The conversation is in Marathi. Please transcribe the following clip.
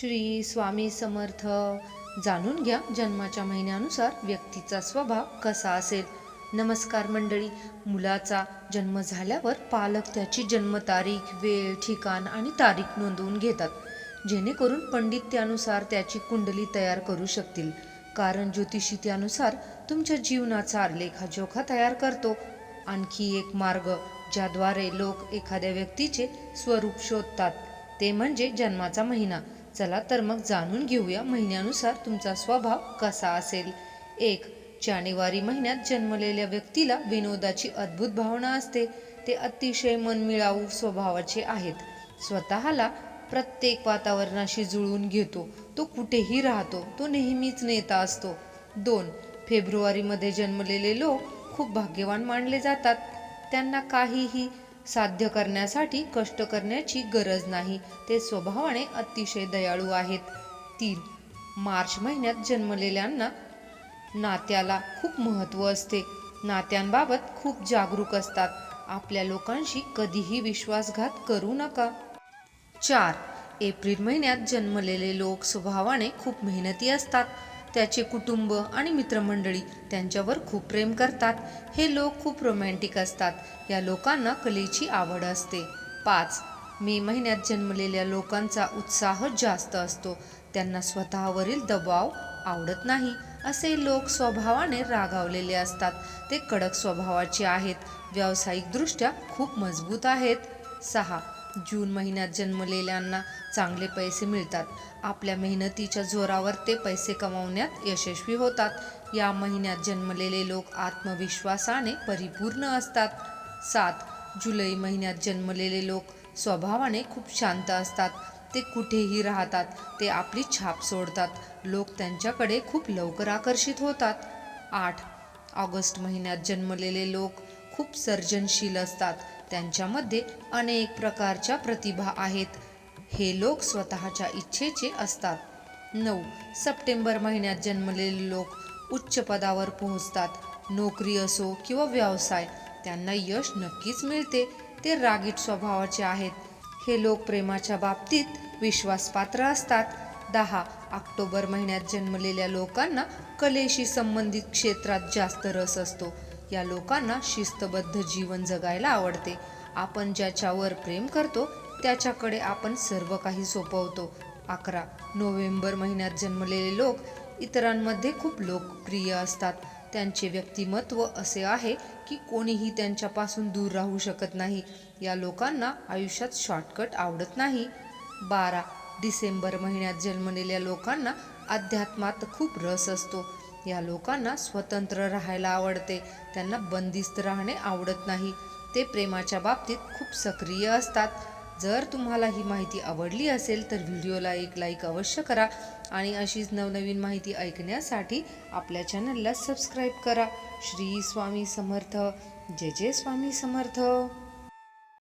श्री स्वामी समर्थ. जाणून घ्या जन्माच्या महिन्यानुसार व्यक्तीचा स्वभाव कसा असेल. नमस्कार मंडळी मुलाचा जन्म झाल्यावर पालक त्याची जन्मतारीख वेळ ठिकाण आणि तारीख नोंदवून घेतात. जेणेकरून पंडित त्यानुसार त्याची कुंडली तयार करू शकतील. कारण ज्योतिषी त्यानुसार तुमच्या जीवनाचा आलेखाजोखा तयार करतो. आणखी एक मार्ग ज्याद्वारे लोक एखाद्या व्यक्तीचे स्वरूप शोधतात ते म्हणजे जन्माचा महिना. चला तर मग जाणून घेऊया महिन्यानुसार तुमचा स्वभाव कसा असेल. एक जानेवारी महिन्यात जन्मलेल्या व्यक्तीला विनोदाची अद्भुत भावना असते. ते अतिशय मनमिळावू स्वभावाचे आहेत. स्वतःला प्रत्येक वातावरणाशी जुळवून घेतो. तो कुठेही राहतो. तो नेहमीच नेता असतो. दोन फेब्रुवारीमध्ये जन्मलेले लोक खूप भाग्यवान मानले जातात. त्यांना काहीही साध्य करण्यासाठी कष्ट करण्याची गरज नाही. ते स्वभावाने अतिशय दयाळू आहेत. तीन मार्च महिन्यात जन्मलेल्यांना नात्याला खूप महत्त्व असते. नात्यांबाबत खूप जागरूक असतात. आपल्या लोकांशी कधीही विश्वासघात करू नका. चार एप्रिल महिन्यात जन्मलेले लोक स्वभावाने खूप मेहनती असतात. त्याचे कुटुंब आणि मित्रमंडळी त्यांच्यावर खूप प्रेम करतात. हे लोक खूप रोमॅन्टिक असतात. या लोकांना कलेची आवड असते. पाच मे महिन्यात जन्मलेल्या लोकांचा उत्साह जास्त असतो. त्यांना स्वतःवरील दबाव आवडत नाही. असे लोक स्वभावाने रागावलेले असतात. ते कडक स्वभावाचे आहेत. व्यावसायिकदृष्ट्या खूप मजबूत आहेत. सहा जून महिन्यात जन्मलेल्यांना चांगले पैसे मिळतात. आपल्या मेहनतीच्या जोरावर ते पैसे कमावण्यात यशस्वी होतात. या महिन्यात जन्मलेले लोक आत्मविश्वासाने परिपूर्ण असतात. सात जुलै महिन्यात जन्मलेले लोक स्वभावाने खूप शांत असतात. ते कुठेही राहतात. ते आपली छाप सोडतात. लोक त्यांच्याकडे खूप लवकर आकर्षित होतात. आठ ऑगस्ट महिन्यात जन्मलेले लोक खूप सर्जनशील असतात. त्यांच्यामध्ये अनेक प्रकारच्या प्रतिभा आहेत. हे लोक स्वतःच्या इच्छेचे असतात. नऊ. सप्टेंबर महिन्यात जन्मलेले लोक उच्च पदावर पोहोचतात. नोकरी असो किंवा व्यवसाय त्यांना यश नक्कीच मिळते. ते रागीट स्वभावाचे आहेत. हे लोक प्रेमाच्या बाबतीत विश्वासपात्र असतात. दहा. ऑक्टोबर महिन्यात जन्मलेल्या लोकांना कलेशी संबंधित क्षेत्रात जास्त रस असतो. या लोकांना शिस्तबद्ध जीवन जगायला आवडते. आपण ज्याच्यावर प्रेम करतो त्याच्याकडे आपण सर्व काही सोपवतो. अकरा. नोव्हेंबर महिन्यात जन्मलेले लोक इतरांमध्ये खूप लोकप्रिय असतात. त्यांचे व्यक्तिमत्व असे आहे की कोणीही त्यांच्यापासून दूर राहू शकत नाही. या लोकांना आयुष्यात शॉर्टकट आवडत नाही. बारा. डिसेंबर महिन्यात जन्मलेल्या लोकांना अध्यात्मात खूप रस असतो. या लोकांना स्वतंत्र राहायला आवडते. त्यांना बंदिस्त राहणे आवडत नाही. ते प्रेमाच्या बाबतीत खूप सक्रिय असतात. जर तुम्हाला ही माहिती आवडली असेल तर व्हिडिओला एक लाईक अवश्य करा आणि अशीच नवनवीन माहिती ऐकण्यासाठी आपल्या चॅनलला सबस्क्राईब करा. श्री स्वामी समर्थ. जय जय स्वामी समर्थ.